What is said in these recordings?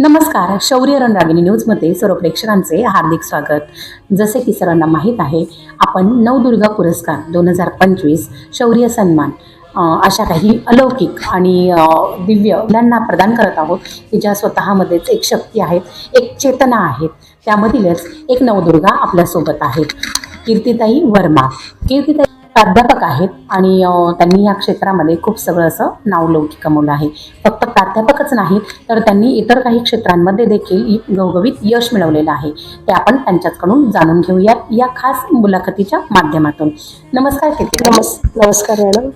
नमस्कार शौर्य रणरागिणी न्यूजमध्ये सर्व प्रेक्षकांचे हार्दिक स्वागत. जसे की सर्वांना माहीत आहे आपण नवदुर्गा पुरस्कार दोन हजार पंचवीस शौर्य सन्मान अशा काही अलौकिक आणि दिव्य मुलांना प्रदान करत आहोत. की ज्या स्वतःमध्येच एक शक्ती आहेत एक चेतना आहेत त्यामधीलच एक नवदुर्गा आपल्यासोबत आहेत. कीर्तिताई वर्मा. कीर्तिताई प्राध्यापक आहेत आणि त्यांनी या क्षेत्रामध्ये खूप सगळं असं नावलौकिक कमवलं आहे. फक्त प्राध्यापकच नाही तर त्यांनी इतर काही क्षेत्रांमध्ये देखील घवघवीत यश मिळवलेलं आहे. ते आपण त्यांच्याकडून जाणून घेऊया या खास मुलाखतीच्या माध्यमातून. नमस्कार नमस् नमस्कार मॅडम.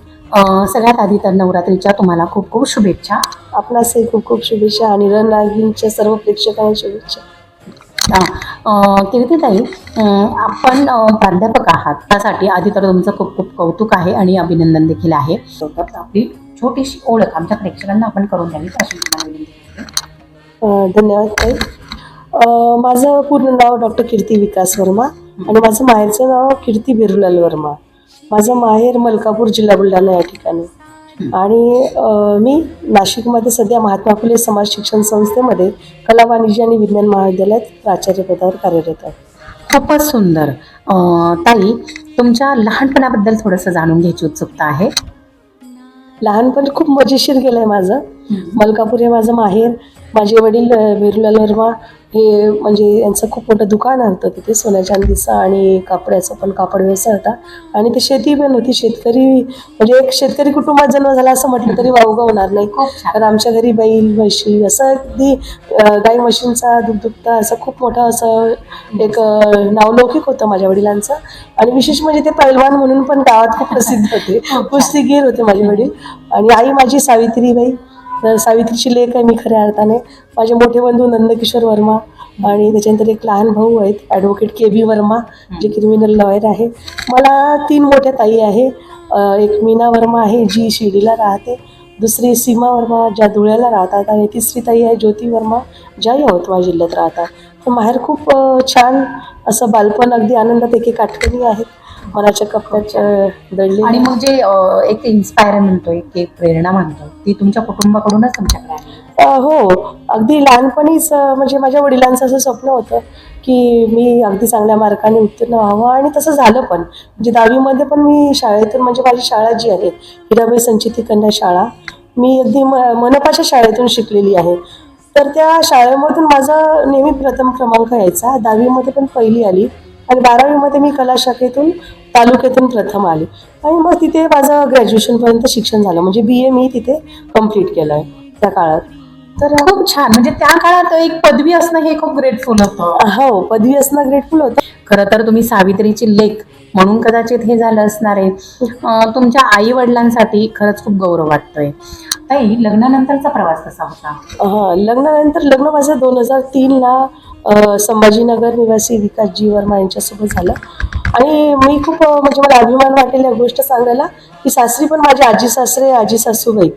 सगळ्यात आधी तर नवरात्रीच्या तुम्हाला खूप खूप शुभेच्छा. आपणासही खूप खूप शुभेच्छा आणि रणरागिणीच्या सर्व प्रेक्षकांना शुभेच्छा. कीर्तीताई आपण प्राध्यापक आहात. त्यासाठी आधी तर तुमचं खूप खूप कौतुक आहे आणि अभिनंदन देखील आहे. तर आपली छोटीशी ओळख आमच्या प्रेक्षकांना आपण करून द्यावी अशी विनंती धन्यवाद ताई. माझं पूर्ण नाव डॉक्टर कीर्ती विकास वर्मा आणि माझं माहेरचं नाव कीर्ती बिरुलाल वर्मा. माझं माहेर मलकापूर जिल्हा बुलढाणा या ठिकाणी. आणि मी नाशिकमध्ये सध्या महात्मा फुले समाज शिक्षण संस्थेमध्ये कला वाणिज्य आणि विज्ञान महाविद्यालयात प्राचार्यपदावर कार्यरत आहे. खूपच सुंदर. ताई तुमच्या लहानपणाबद्दल थोडंसं जाणून घ्यायची उत्सुकता आहे? लहानपण खूप मजेशीर गेलं आहे माझं. मलकापूर हे माझं माहेर. माझे वडील अ, बिरुलाल वर्मा हे म्हणजे यांचं खूप मोठं दुकान होतं तिथे सोन्या चांदीचं आणि कापड्याचं पण कापड व्यवसाय होता. आणि ते शेती पण होती. शेतकरी म्हणजे एक शेतकरी कुटुंबात जन्म झाला असं म्हटलं तरी वावगं होणार नाही. खूप आमच्या घरी बैल म्हशी असं अगदी गाई म्हशींचा दुग्धुक्ता असं खूप मोठं असं एक नावलौकिक होतं माझ्या वडिलांचं. आणि विशेष म्हणजे ते पैलवान म्हणून पण गावात खूप प्रसिद्ध होते. कुस्तीगीर होते माझे वडील. आणि आई माझी सावित्रीबाई. तर सावित्रीची लेख आहे मी खऱ्या अर्थाने. माझे मोठे बंधू नंदकिशोर वर्मा आणि त्याच्यानंतर एक लहान भाऊ आहेत ॲडव्होकेट के बी वर्मा जे क्रिमिनल लॉयर आहे. मला तीन मोठ्या ताई आहे. एक मीना वर्मा आहे जी शिर्डीला राहते. दुसरी सीमा वर्मा ज्या धुळ्याला राहतात आणि तिसरी ताई आहे ज्योती वर्मा ज्या यवतमाळ जिल्ह्यात राहतात. तर माहेर खूप छान असं बालपण अगदी आनंदात एक एक आठवणी आहेत. मनाच्या कप्प्यात अ, दडलेल्या आणि मग जे अं, एक इन्स्पायर म्हणतो एक एक प्रेरणा म्हणतो ती तुमच्या कुटुंबाकडूनच तुमच्याकडे आली. अ, हो. अगदी लहानपणीच अ, म्हणजे माझ्या वडिलांचं असं स्वप्न होतं की मी अगदी चांगल्या मार्काने उत्तीर्ण व्हावं आणि तसं झालं पण. म्हणजे दहावीमध्ये पण मी शाळेतून म्हणजे माझी शाळा जी आहे हिराबाई संचिती कन्या शाळा मी अगदी म मनपाच्या शाळेतून शिकलेली आहे. तर त्या शाळेमधून माझा नेहमी प्रथम क्रमांक यायचा. दहावीमध्ये पण पहिली आली. आणि बारावीमध्ये मी कला शाखेतून तालुक्यातून प्रथम आली. आणि मग तिथे माझं ग्रॅज्युएशनपर्यंत शिक्षण झालं. म्हणजे बी ए मी तिथे कंप्लीट केलं आहे त्या काळात. तर खूप छान. म्हणजे त्या काळात एक पदवी असणं हे खूप ग्रेटफुल होतं. हो पदवी असणं ग्रेटफुल होतं. खरं तर तुम्ही सावित्रीची लेख म्हणून कदाचित हे झालं असणार आहे. तुमच्या आई वडिलांसाठी खरंच खूप गौरव वाटतोय. ताई लग्नानंतरचा प्रवास कसा होता? लग्नानंतर लग्न माझं दोन हजार तीनला संभाजीनगर निवासी विकासजी वर्मा यांच्यासोबत झालं. आणि मी खूप म्हणजे मला अभिमान वाटेल या गोष्ट सांगायला की सासरी पण माझे आजी सासरे आजी सासूबाई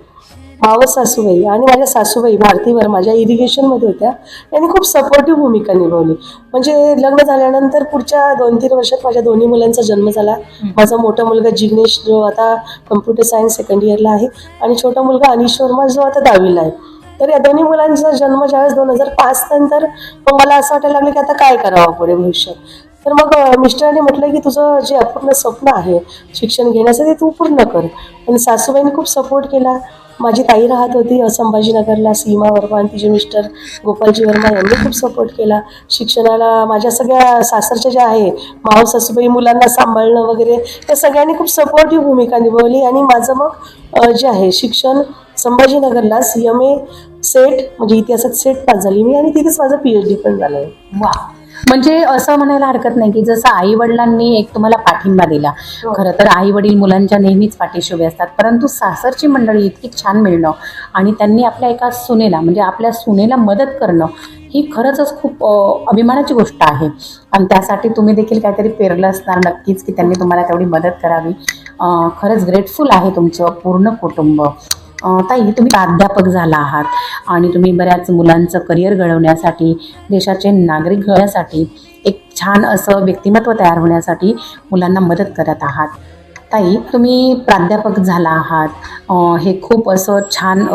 मावस सासूबाई आणि माझ्या सासूबाई भारती वर्मा ज्या इरिगेशनमध्ये होत्या. यांनी खूप सपोर्टिव्ह भूमिका निभावली. म्हणजे लग्न झाल्यानंतर पुढच्या दोन तीन वर्षात माझ्या दोन्ही मुलांचा जन्म झाला. माझा मोठा मुलगा जिग्नेश जो आता कम्प्युटर सायन्स सेकंड इयरला आहे आणि छोटा मुलगा अनिश वर्मा जो आता दहावीला आहे. तर या दोन्ही मुलांचा जन्म ज्यावेळेस दोन हजार पाच नंतर मग मला असं वाटायला लागलं की आता काय करावं पुढे भविष्यात? तर मग मिस्टरांनी म्हटलं की तुझं जे अपूर्ण स्वप्न आहे शिक्षण घेण्याचं ते तू पूर्ण कर. आणि सासूबाईंनी खूप सपोर्ट केला. माझी ताई राहत होती संभाजीनगरला सीमा वर्मा आणि तिचे मिस्टर गोपालजी वर्मा यांनी खूप सपोर्ट केला. शिक्षणाला माझ्या सगळ्या सासरच्या ज्या आहे माव सासूबाई मुलांना सांभाळणं वगैरे त्या सगळ्यांनी खूप सपोर्टिव्ह भूमिका निभावली आणि माझं मग जे आहे शिक्षण संभाजीनगरला सी एम ए सेट म्हणजे इतिहासात सेट पास झाली मी आणि तिथेच माझं पी एच डी पण झालं आहे वा म्हणजे असं म्हणायला हरकत नाही की जसं आई वडिलांनी एक तुम्हाला पाठिंबा दिला. हो. खरं तर आई वडील मुलांच्या नेहमीच पाठीशी उभे असतात. परंतु सासरची मंडळी इतकी छान मिळणं आणि त्यांनी आपल्या एका सुनेला म्हणजे आपल्या सुनेला मदत करणं ही खरंच खूप अभिमानाची गोष्ट आहे. आणि त्यासाठी तुम्ही देखील काहीतरी पेरलं असणार नक्कीच की त्यांनी तुम्हाला तेवढी मदत करावी. खरंच ग्रेटफुल आहे तुमचं पूर्ण कुटुंब. ताई तुम्ही प्राध्यापक झाला आहात आणि तुम्ही बऱ्याच मुलांचं करिअर घडवण्यासाठी देशाचे नागरिक घडवण्यासाठी एक छान असं व्यक्तिमत्व तयार होण्यासाठी मुलांना मदत करत आहात. ताई तुम्ही प्राध्यापक झाला आहात. हे खूप असं छान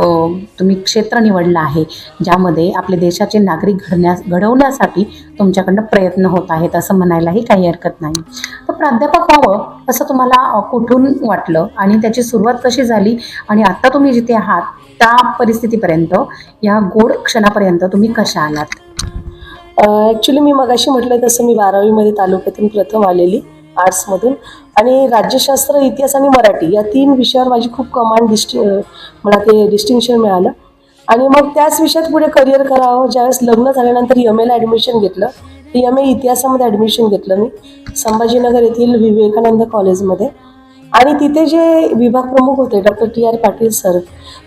तुम्ही क्षेत्र निवडलं आहे ज्यामध्ये आपले देशाचे नागरिक घडण्यास घडवण्यासाठी तुमच्याकडनं प्रयत्न होत आहेत असं म्हणायलाही काही हरकत नाही. तर प्राध्यापक व्हावं असं तुम्हाला कुठून वाटलं आणि त्याची सुरुवात कशी झाली आणि आत्ता तुम्ही जिथे आहात त्या परिस्थितीपर्यंत या गोड क्षणापर्यंत तुम्ही कशा आलात? ॲक्च्युली मी मगाशी म्हटलं तसं मी बारावीमध्ये तालुक्यातून प्रथम आलेली आर्ट्समधून आणि राज्यशास्त्र इतिहास आणि मराठी या तीन विषयावर माझी खूप कमांड डिस्टि मला ते डिस्टिंक्शन मिळालं. आणि मग त्याच विषयात पुढे करिअर करावं ज्यावेळेस लग्न झाल्यानंतर एम एला ॲडमिशन घेतलं. एम ए इतिहासामध्ये ॲडमिशन घेतलं मी. संभाजीनगर येथील विवेकानंद कॉलेजमध्ये. आणि तिथे जे विभाग प्रमुख होते doctor T R Patil sir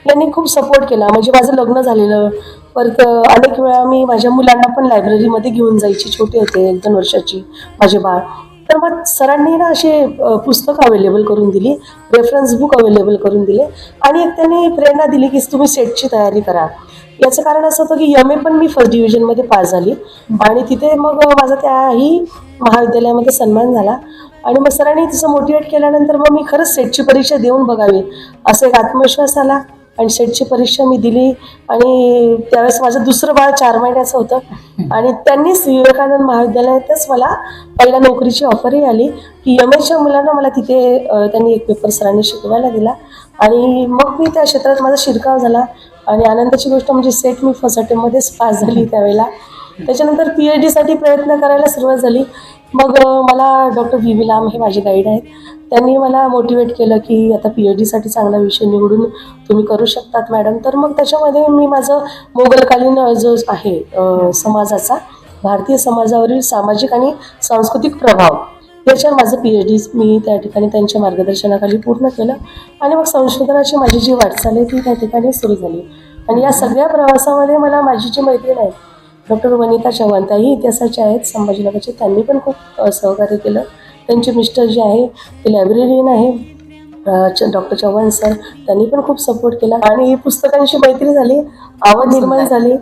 यांनी खूप सपोर्ट केला. म्हणजे माझं लग्न झालेलं परत अनेक वेळा मी माझ्या मुलांना पण लायब्ररीमध्ये घेऊन जायची. छोटे होते एक दोन वर्षाची माझे बाळ. तर मग सरांनी ना असे पुस्तकं अवेलेबल करून दिली रेफरन्स बुक अवेलेबल करून दिले आणि एक त्यांनी प्रेरणा दिली की तुम्ही सेटची तयारी करा. याचं कारण असं होतं की एम ए पण मी फर्स्ट डिव्हिजनमध्ये पास झाली आणि तिथे मग माझा त्याही महाविद्यालयामध्ये सन्मान झाला आणि मग सरांनी तसं मोटिवेट केल्यानंतर मग मी खरंच सेटची परीक्षा देऊन बघावी असं एक आत्मविश्वास आला. आणि सेटची परीक्षा मी दिली आणि त्यावेळेस माझं दुसरं बाळ चार महिन्याचं होतं. आणि त्यांनीच विवेकानंद महाविद्यालयातच मला पहिल्या नोकरीची ऑफरही आली. की एम एच्या मुलांना मला तिथे त्यांनी एक पेपर सरांनी शिकवायला दिला. आणि मग मी त्या क्षेत्रात माझा शिरकाव झाला. आणि आनंदाची गोष्ट म्हणजे सेट मी फर्स्ट अटेम्पमध्येच पास झाली त्यावेळेला. त्याच्यानंतर पी एच डीसाठी प्रयत्न करायला सुरुवात झाली. मग मला डॉक्टर व्ही व्ही हे माझे गाईड आहेत. त्यांनी मला मोटिवेट केलं की आता पी एच डीसाठी चांगला विषय निवडून तुम्ही करू शकतात मॅडम तर मग त्याच्यामध्ये मी माझं मोगलकालीन जो आहे समाजाचा भारतीय समाजावरील सामाजिक आणि सांस्कृतिक प्रभाव याच्यावर माझं पी एच डी मी त्या ठिकाणी त्यांच्या मार्गदर्शनाखाली पूर्ण केलं. आणि मग संशोधनाची माझी जी वाटचाल आहे ती त्या ठिकाणी सुरू झाली. आणि या सगळ्या प्रवासामध्ये मला माझी जी मैत्रीण आहे डॉक्टर वनिता चव्हाण त्याही इतिहासाच्या आहेत. संभाजीनगरचे त्यांनी पण खूप सहकार्य केलं. त्यांचे मिस्टर जे आहे ते लायब्ररीयन आहे. डॉक्टर चव्हाण सर त्यांनी पण खूप सपोर्ट केला. आणि पुस्तकांशी मैत्री झाली आवड निर्माण झाली.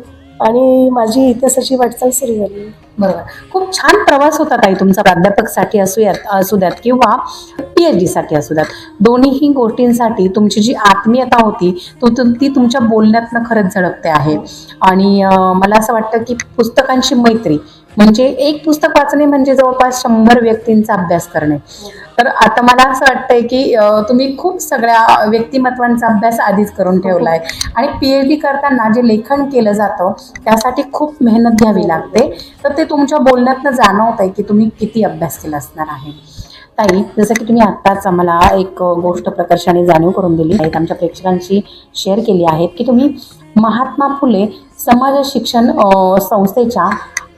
आणि माझी इतिहासाची वाटचाल सुरू झाली. बरोबर. खूप छान प्रवास होता ताई तुमचा. प्राध्यापकसाठी असूयात असू द्यात किंवा पी एच डीसाठी असू द्यात. दोन्हीही गोष्टींसाठी तुमची जी आत्मीयता होती तो तुम- ती तुमच्या बोलण्यातनं खरंच झळकते आहे. आणि मला असं वाटतं की पुस्तकांची मैत्री म्हणजे एक पुस्तक वाचणे म्हणजे जवळपास शंभर व्यक्तींचा अभ्यास करणे. तर आता मला असं वाटतंय की तुम्ही खूप सगळ्या व्यक्तिमत्वांचा अभ्यास आधीच करून ठेवला आहे आणि पी एच डी करताना जे लेखन केलं जातं त्यासाठी खूप मेहनत घ्यावी लागते. तर ते तुमच्या बोलण्यातनं जाणवत आहे की तुम्ही किती अभ्यास केला असणार आहे. ताई जसं की तुम्ही आत्ताच आम्हाला एक गोष्ट प्रकर्षाने जाणीव करून दिली. आहे आमच्या प्रेक्षकांशी शेअर केली आहेत की तुम्ही महात्मा फुले समाज शिक्षण संस्थेच्या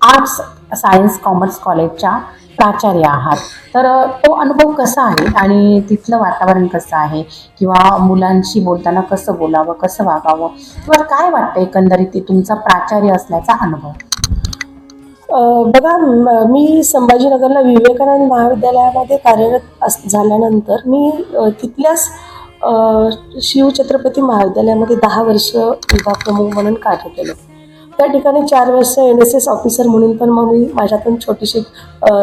आर्ट्स सायन्स कॉमर्स कॉलेजच्या प्राचार्य आहात. तर तो अनुभव कसा आहे? आणि तिथलं वातावरण कसं आहे? किंवा मुलांशी बोलताना कसं बोलावं? कसं वागावं? किंवा काय वाटतं एकंदरीत तुमचा प्राचार्य असल्याचा अनुभव? बघा मी संभाजीनगरला विवेकानंद महाविद्यालयामध्ये कार्यरत अस झाल्यानंतर मी तिथल्याच शिवछत्रपती महाविद्यालयामध्ये दहा वर्ष विभाग प्रमुख म्हणून कार्य केलं. त्या ठिकाणी चार वर्ष एन एस एस ऑफिसर म्हणून पण मग मी माझ्यातून छोटीशी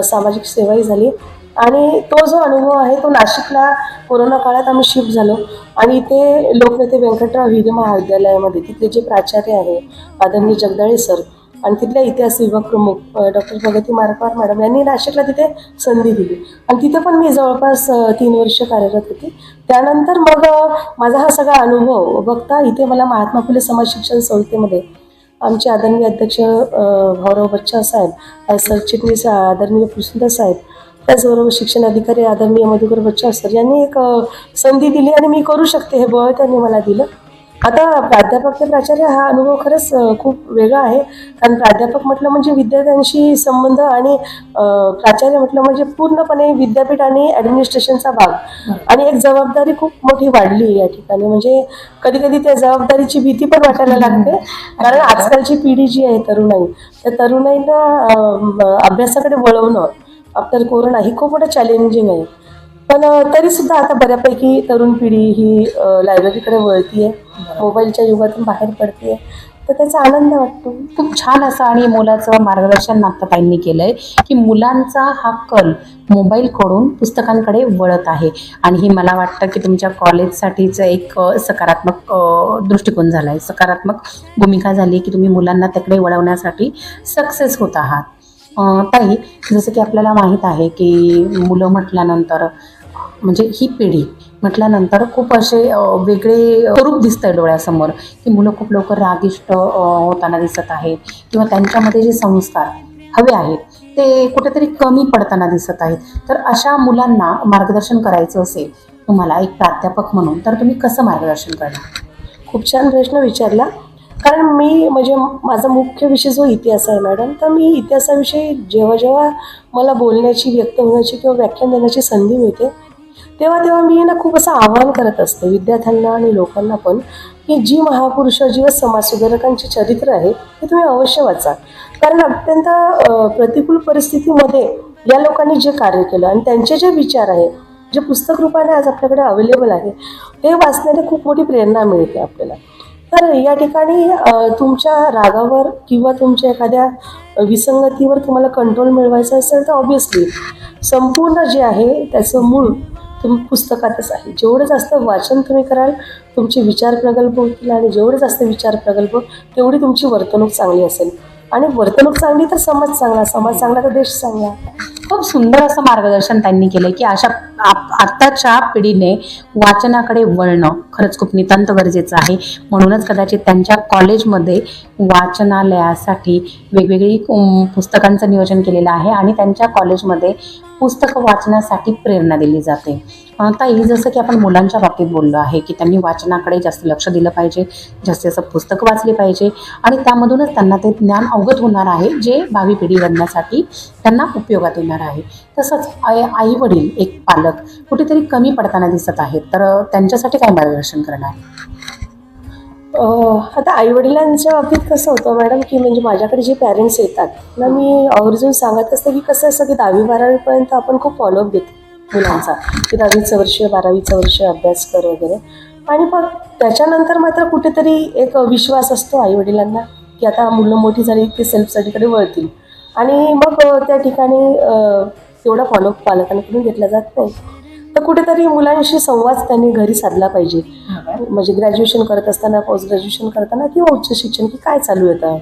सामाजिक सेवाही झाली. आणि तो जो अनुभव आहे तो नाशिकला कोरोना काळात आम्ही शिफ्ट झालो. आणि इथे लोकनेते व्यंकटराव हिरे महाविद्यालयामध्ये तिथले जे प्राचार्य आहे आदरणीय जगदाळे सर आणि तिथल्या इतिहास विभाग प्रमुख डॉक्टर प्रगती मारकवार मॅडम यांनी नाशिकला तिथे संधी दिली. आणि तिथे पण मी जवळपास तीन वर्ष कार्यरत होती. त्यानंतर मग माझा हा सगळा अनुभव बघता इथे मला महात्मा फुले समाज शिक्षण संस्थेमध्ये आमचे आदरणीय अध्यक्ष भाऊराव बच्चा साहेब सरचिटणीस आदरणीय पुसुंदर साहेब त्याचबरोबर शिक्षण अधिकारी आदरणीय मधुकर बच्चा सर यांनी एक संधी दिली आणि मी करू शकते हे बळ त्यांनी मला दिलं. आता प्राध्यापक ते प्राचार्य हा अनुभव खरंच खूप वेगळा आहे. कारण प्राध्यापक म्हटलं म्हणजे विद्यार्थ्यांशी संबंध आणि प्राचार्य म्हटलं म्हणजे पूर्णपणे विद्यापीठ आणि ॲडमिनिस्ट्रेशनचा भाग. आणि एक जबाबदारी खूप मोठी वाढली या ठिकाणी. म्हणजे कधी कधी त्या जबाबदारीची भीती पण वाटायला लागते. कारण आजकालची पिढी जी आहे तरुणाई त्या तरुणाईला अभ्यासाकडे वळवणं आफ्टर कोरोना ही खूप मोठं चॅलेंजिंग आहे. पण तरी सुद्धा आता बऱ्यापैकी तरुण पिढी ही लायब्ररीकडे वळतीये. मोबाईलच्या युगातून बाहेर पडते तर त्याचा आनंद वाटतो. खूप छान असं आणि मुलाचं मार्गदर्शन नाथपाईंनी केलं आहे की मुलांचा हा कल मोबाईलकडून पुस्तकांकडे वळत आहे. आणि ही मला वाटतं की तुमच्या कॉलेजसाठीचं एक सकारात्मक दृष्टिकोन झाला आहे सकारात्मक भूमिका झाली की तुम्ही मुलांना त्याकडे वळवण्यासाठी सक्सेस होत आहात. ताई जसं की आपल्याला माहीत आहे की मुलं म्हटल्यानंतर म्हणजे ही पिढी म्हटल्यानंतर खूप असे वेगळे स्वरूप आहे डोळ्यासमोर की मुलं खूप लवकर रागिष्ट होताना दिसत आहेत किंवा त्यांच्यामध्ये जे संस्कार हवे आहेत ते कुठेतरी कमी पडताना दिसत आहेत. तर अशा मुलांना मार्गदर्शन करायचं असेल तुम्हाला एक प्राध्यापक म्हणून तर तुम्ही कसं मार्गदर्शन करणार? खूप छान प्रश्न विचारला. कारण मी म्हणजे माझा मुख्य विषय जो इतिहास आहे मॅडम तर मी इतिहासाविषयी जेव्हा जेव्हा मला बोलण्याची व्यक्त होण्याची किंवा व्याख्यान देण्याची संधी मिळते तेव्हा तेव्हा मी ना खूप असं आवाहन करत असते विद्यार्थ्यांना आणि लोकांना पण की जी महापुरुष जीव समाजसुधारकांचे चरित्र आहे ते तुम्ही अवश्य वाचा. कारण अत्यंत प्रतिकूल परिस्थितीमध्ये या लोकांनी जे कार्य केलं आणि त्यांचे जे विचार आहे जे पुस्तक रूपाने आज आपल्याकडे अवेलेबल आहे ते वाचण्याने खूप मोठी प्रेरणा मिळते आपल्याला. तर या ठिकाणी तुमच्या रागावर किंवा तुमच्या एखाद्या विसंगतीवर तुम्हाला कंट्रोल मिळवायचा असेल तर ऑब्विसली संपूर्ण जे आहे त्याचं मूळ तुम पुस्तकातच आहे. जेवढं जास्त वाचन तुम्ही कराल तुमचे विचार प्रगल्भ होतील आणि जेवढे जास्त विचार प्रगल्भ तेवढी तुमची वर्तणूक चांगली असेल. आणि वर्तणूक चांगली तर समाज चांगला समाज चांगला तर देश चांगला. खूप सुंदर असं मार्गदर्शन त्यांनी केलं की अशा आप- आत्ताच्या पिढीने वाचनाकडे वळणं खरंच खूप नितांत गरजेचं आहे. म्हणूनच कदाचित त्यांच्या कॉलेजमध्ये वाचनालयासाठी वेगवेगळी पुस्तकांचं नियोजन केलेलं आहे आणि त्यांच्या कॉलेजमध्ये पुस्तकं वाचण्यासाठी प्रेरणा दिली जाते. ताई जसं की आपण मुलांच्या बाबतीत बोललो आहे की त्यांनी वाचनाकडे जास्त लक्ष दिलं पाहिजे जास्त पुस्तकं वाचली पाहिजे आणि त्यामधूनच त्यांना ते ज्ञान अवगत होणार आहे जे भावी पिढी घडण्यासाठी त्यांना उपयोगात येणार आहे. तसंच आई आई वडील एक पालक कुठेतरी कमी पडताना दिसत आहेत तर त्यांच्यासाठी काय मार्गदर्शन करणार? आता आईवडिलांच्या बाबतीत कसं होतं मॅडम की म्हणजे माझ्याकडे जे पॅरेंट्स येतात ना मी आवर्जून सांगत असते की कसं असतं की दहावी बारावीपर्यंत आपण खूप फॉलोअप घेतो. मुलांचा. की दहावीचं वर्ष बारावीचं वर्ष अभ्यास कर वगैरे. आणि मग त्याच्यानंतर मात्र कुठेतरी एक विश्वास असतो आईवडिलांना की आता मुलं मोठी झाली की सेल्फ स्टडीकडे वळतील. आणि मग त्या ठिकाणी तेवढा फॉलोअप पालकांकडून घेतला जात नाही. तर कुठेतरी मुलांशी संवाद त्यांनी घरी साधला पाहिजे. म्हणजे ग्रॅज्युएशन करत असताना पोस्ट ग्रॅज्युएशन करताना किंवा उच्च शिक्षण की काय चालू येतं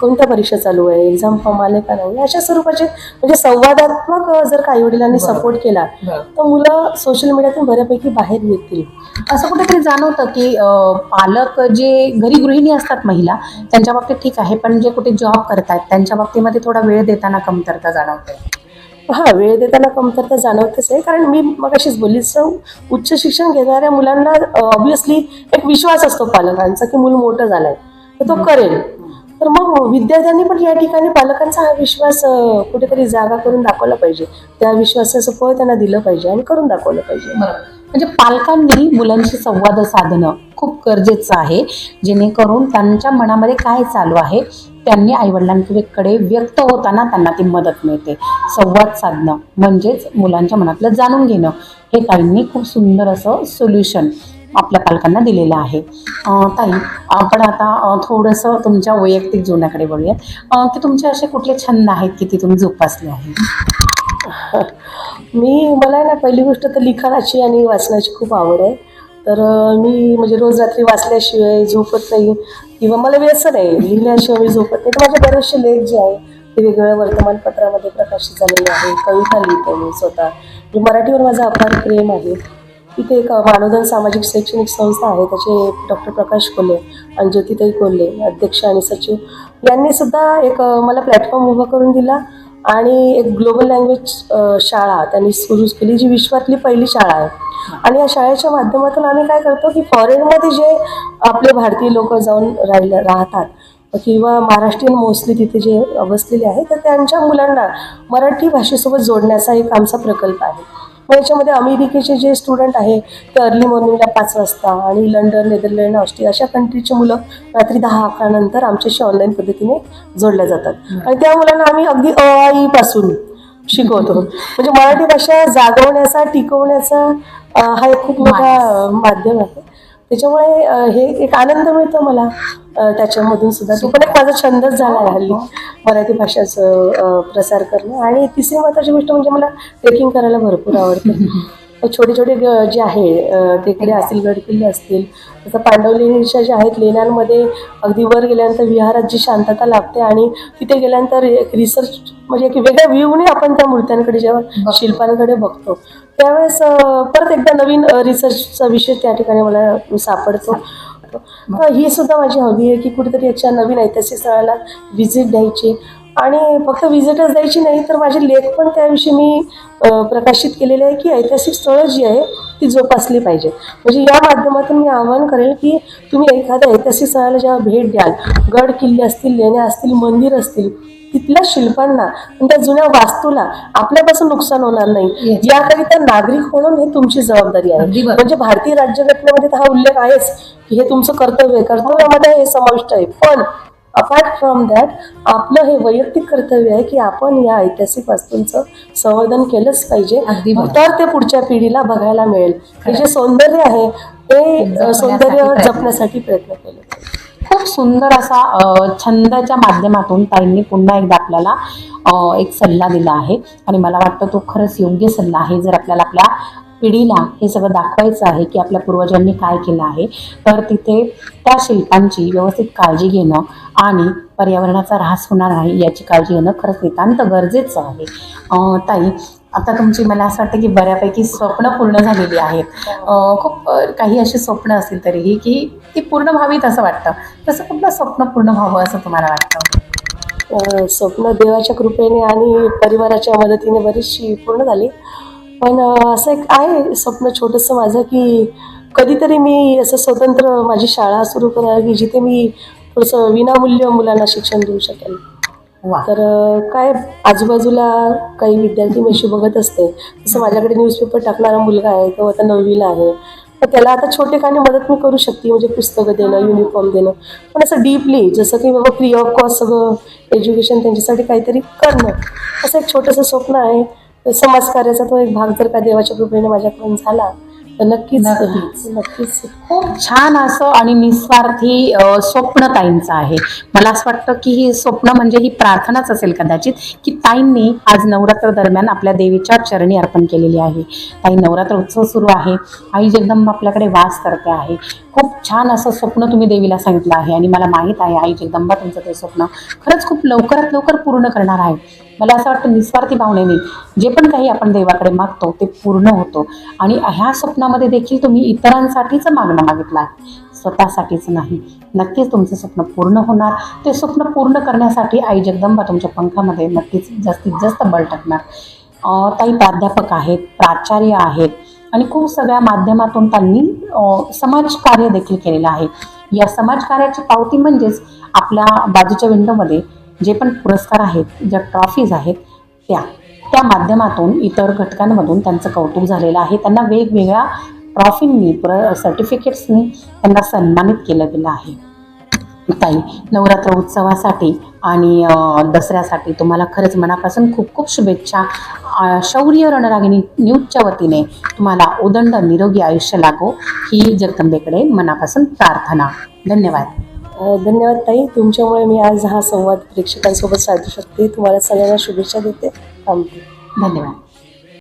कोणत्या परीक्षा चालू आहे? एक्झाम फॉर्म आले का नाही? अशा स्वरूपाचे म्हणजे संवादात्मक जर काही वडिलांनी. सपोर्ट केला तर मुलं सोशल मीडियातून बऱ्यापैकी बाहेर येतील असं कुठेतरी जाणवतं की पालक जे घरी गृहिणी असतात महिला त्यांच्या बाबतीत ठीक आहे पण जे कुठे जॉब करतात त्यांच्या बाबतीमध्ये थोडा वेळ देताना कमतरता जाणवते. हा वेळ देताना कमतरता जाणवतेच आहे कारण मी मग अशीच बोलली सो उच्च शिक्षण घेणाऱ्या मुलांना ऑब्विसली एक विश्वास असतो पालकांचा की मूल मोठं झालंय तर तो करेल. तर मग विद्यार्थ्यांनी पण या ठिकाणी पालकांचा हा विश्वास कुठेतरी जागा करून दाखवला पाहिजे. त्या विश्वासाचं फळ त्यांना दिलं पाहिजे आणि करून दाखवलं पाहिजे. म्हणजे पालकांनी मुलांशी संवाद साधणं खूप गरजेचं आहे. जेणेकरून त्यांच्या मनामध्ये काय चालू आहे त्यांनी आईवडिलांकडे व्यक्त होताना त्यांना ती मदत मिळते. संवाद साधणं म्हणजेच मुलांच्या मनातलं जाणून घेणं. हे काहींनी खूप सुंदर असं सोल्युशन आपल्या पालकांना दिलेलं आहे. ताई आपण आता थोडंसं तुमच्या वैयक्तिक जीवनाकडे बघूयात. की तुमचे असे कुठले छंद आहेत की ते तुम्ही जोपासले आहेत मी मला ना पहिली गोष्ट तर लिखाणाची आणि वाचनाची खूप आवड आहे. तर मी म्हणजे रोज रात्री वाचल्याशिवाय झोपत नाही. किंवा मला व्यसन आहे लिहिल्याशिवाय मी झोपत नाही. तर माझे बरेचसे लेख जे आहे ते वेगवेगळ्या वर्तमानपत्रामध्ये प्रकाशित झालेले आहे. कविता लिहिते मी स्वतः. मराठीवर माझा अपार प्रेम आहे. तिथे एक मानवधन सामाजिक शैक्षणिक संस्था आहे त्याचे डॉक्टर प्रकाश कोल्हे आणि ज्योतिताई कोल्हे अध्यक्ष आणि सचिव यांनी सुद्धा एक मला प्लॅटफॉर्म उभा करून दिला आणि एक ग्लोबल लँग्वेज शाळा त्यांनी सुरू केली जी विश्वातली पहिली शाळा आहे. आणि या शाळेच्या माध्यमातून आम्ही काय करतो की फॉरेनमध्ये जे आपले भारतीय लोक जाऊन राहिले राहतात किंवा महाराष्ट्रीयन मोस्टली तिथे जे बसलेले आहेत तर त्यांच्या मुलांना मराठी भाषेसोबत जोडण्याचा एक आमचा प्रकल्प आहे. मग याच्यामध्ये अमेरिकेचे जे स्टुडंट आहे ते अर्ली मॉर्निंगला पाच वाजता आणि लंडन नेदरलँड ऑस्ट्रिया अशा कंट्रीची मुलं रात्री दहा अकरा नंतर आमच्याशी ऑनलाईन पद्धतीने जोडल्या जातात. आणि त्या मुलांना आम्ही अगदी अ आ, इ पासून शिकवतो. म्हणजे मराठी भाषा जागवण्याचा टिकवण्याचा हा एक खूप मोठा माध्यम आहे. त्याच्यामुळे हे एक आनंद मिळतो मला त्याच्यामधून सुद्धा. तो पण एक माझा छंदच झाला आहे हल्ली मराठी भाषेचं प्रसार करणं. आणि तिसरी महत्वाची गोष्ट म्हणजे मला ट्रेकिंग करायला भरपूर आवडते. छोटे छोटे ग- जे आहे टेकडे असतील गडकिल्ले असतील तसं पांडवलेणीच्या ज्या आहेत लेण्यांमध्ये अगदी वर गेल्यानंतर विहारात जी शांतता लाभते आणि तिथे गेल्यानंतर एक रिसर्च म्हणजे एक वेगळ्या व्ह्यूने आपण त्या मूर्त्यांकडे जेव्हा शिल्पांकडे बघतो. त्यावेळेस परत एकदा नवीन रिसर्चचा विषय त्या ठिकाणी मला सापडतो. तर ही सुद्धा माझी हवी आहे की कुठेतरी याच्या नवीन ऐतिहासिक स्थळाला व्हिजिट द्यायची. आणि फक्त व्हिजिटच द्यायची नाही तर माझे लेख पण त्याविषयी मी प्रकाशित केलेले आहे की ऐतिहासिक स्थळं जी आहे ती जोपासली पाहिजे. म्हणजे या माध्यमातून मी आवाहन करेल की तुम्ही एखाद्या ऐतिहासिक स्थळाला जेव्हा भेट द्याल गड किल्ले असतील लेण्या असतील मंदिर असतील तिथल्या शिल्पांना त्या जुन्या वास्तूला आपल्यापासून नुकसान होणार नाही याकरिता नागरिक म्हणून हे तुमची जबाबदारी आहे. म्हणजे भारतीय राज्यघटनेमध्ये हा उल्लेख आहेच की हे तुमचं कर्तव्य आहे कर्तव्यामध्ये हे समाविष्ट आहे पण अपार्ट फ्रॉम दॅट आपलं हे वैयक्तिक कर्तव्य आहे की आपण या ऐतिहासिक वास्तूंचं संवर्धन केलंच पाहिजे. तर ते पुढच्या पिढीला बघायला मिळेल हे जे सौंदर्य आहे ते सौंदर्य. जपण्यासाठी प्रयत्न केले. खूप सुंदर असा छंदाच्या माध्यमातून ताईंनी पुन्हा एकदा आपल्याला एक सल्ला दिला आहे. आणि मला वाटतं तो खरंच योग्य सल्ला आहे. जर आपल्याला आपल्या पिढीला हे सगळं दाखवायचं आहे की आपल्या पूर्वजांनी काय केलं आहे तर तिथे त्या शिल्पांची व्यवस्थित काळजी घेणं आणि पर्यावरणाचा ऱ्हास होणार नाही याची काळजी घेणं खरंच नितांत गरजेचं आहे. ताई आता तुमची मला असं वाटतं की बऱ्यापैकी स्वप्न पूर्ण झालेली आहेत. खूप काही अशी स्वप्न असतील तरीही की ती पूर्ण व्हावीत असं वाटतं. तसं कुठलं स्वप्न पूर्ण व्हावं असं तुम्हाला वाटतं? स्वप्न देवाच्या कृपेने आणि परिवाराच्या मदतीने बरीचशी पूर्ण झाली. पण असं एक आहे स्वप्न छोटंसं माझं की कधीतरी मी असं स्वतंत्र माझी शाळा सुरू करणार की जिथे मी थोडंसं विनामूल्य मुलांना शिक्षण देऊ शकेल वा. तर काय आजूबाजूला काही विद्यार्थी मी बघत असते जसं माझ्याकडे न्यूजपेपर टाकणारा मुलगा आहे तो आता नववीला आहे. तर त्याला आता छोटे काही मदत मी करू शकते म्हणजे पुस्तकं देणं युनिफॉर्म देणं. पण असं डीपली जसं की बाबा फ्री ऑफ कॉस्ट सगळं एज्युकेशन त्यांच्यासाठी काहीतरी करणं असं एक छोटंसं स्वप्न आहे. समाजकार्याचा तो एक भाग जर का देवाच्या कृपेने माझ्याकडून झाला तर नक्कीच नक्कीच. नक्कीच. खूप छान असं आणि निस्वार्थी अ, स्वप्न ताईंचं आहे. मला असं वाटतं की ही स्वप्न म्हणजे ही प्रार्थनाच असेल कदाचित की ताईंनी आज नवरात्र दरम्यान आपल्या देवीच्या चरणी अर्पण केलेली आहे. ताई नवरात्र उत्सव सुरू आहे. आई जगदंबा आपल्याकडे वास करते आहे. खूप छान असं स्वप्न तुम्ही देवीला सांगितलं आहे आणि मला माहीत आहे आई जगदंबा तुमचं ते स्वप्न खरंच खूप लवकरात लवकर पूर्ण करणार आहे. मला असं वाटतं निस्वार्थी भावनेने जे पण काही आपण देवाकडे मागतो ते पूर्ण होतो. आणि ह्या स्वप्नामध्ये देखील तुम्ही इतरांसाठीच मागणं मागितलं आहे. स्वतःसाठीच नाही. नक्कीच तुमचं स्वप्न पूर्ण होणार. ते स्वप्न पूर्ण करण्यासाठी आई जगदंबा तुमच्या पंखामध्ये नक्कीच जास्तीत जास्त बळ टाकणार. काही ताई प्राध्यापक आहेत प्राचार्य आहेत आणि खूप सगळ्या माध्यमातून त्यांनी समाजकार्य देखील केलेलं आहे. या समाजकार्याची पावती म्हणजेच आपल्या बाजूच्या विंडोमध्ये जे पण पुरस्कार आहेत ज्या ट्रॉफीज आहेत त्या. त्या माध्यमातून इतर घटकांमधून त्यांचं कौतुक झालेलं आहे. त्यांना वेगवेगळ्या ट्रॉफींनी प्र सर्टिफिकेट्सनी त्यांना सन्मानित केलं गेलं आहे. ताई नवरात्र उत्सवासाठी आणि दसऱ्यासाठी तुम्हाला खरंच मनापासून खूप खूप शुभेच्छा. शौर्य रणरागिणी न्यूजच्या वतीने तुम्हाला उदंड निरोगी आयुष्य लागो. ही जगदंबेकडे मनापासून प्रार्थना. धन्यवाद. धन्यवाद ताई. तुमच्यामुळे मी आज हा संवाद प्रेक्षकांसोबत साधू शकते. तुम्हाला सगळ्यांना शुभेच्छा देते. थांबते. धन्यवाद.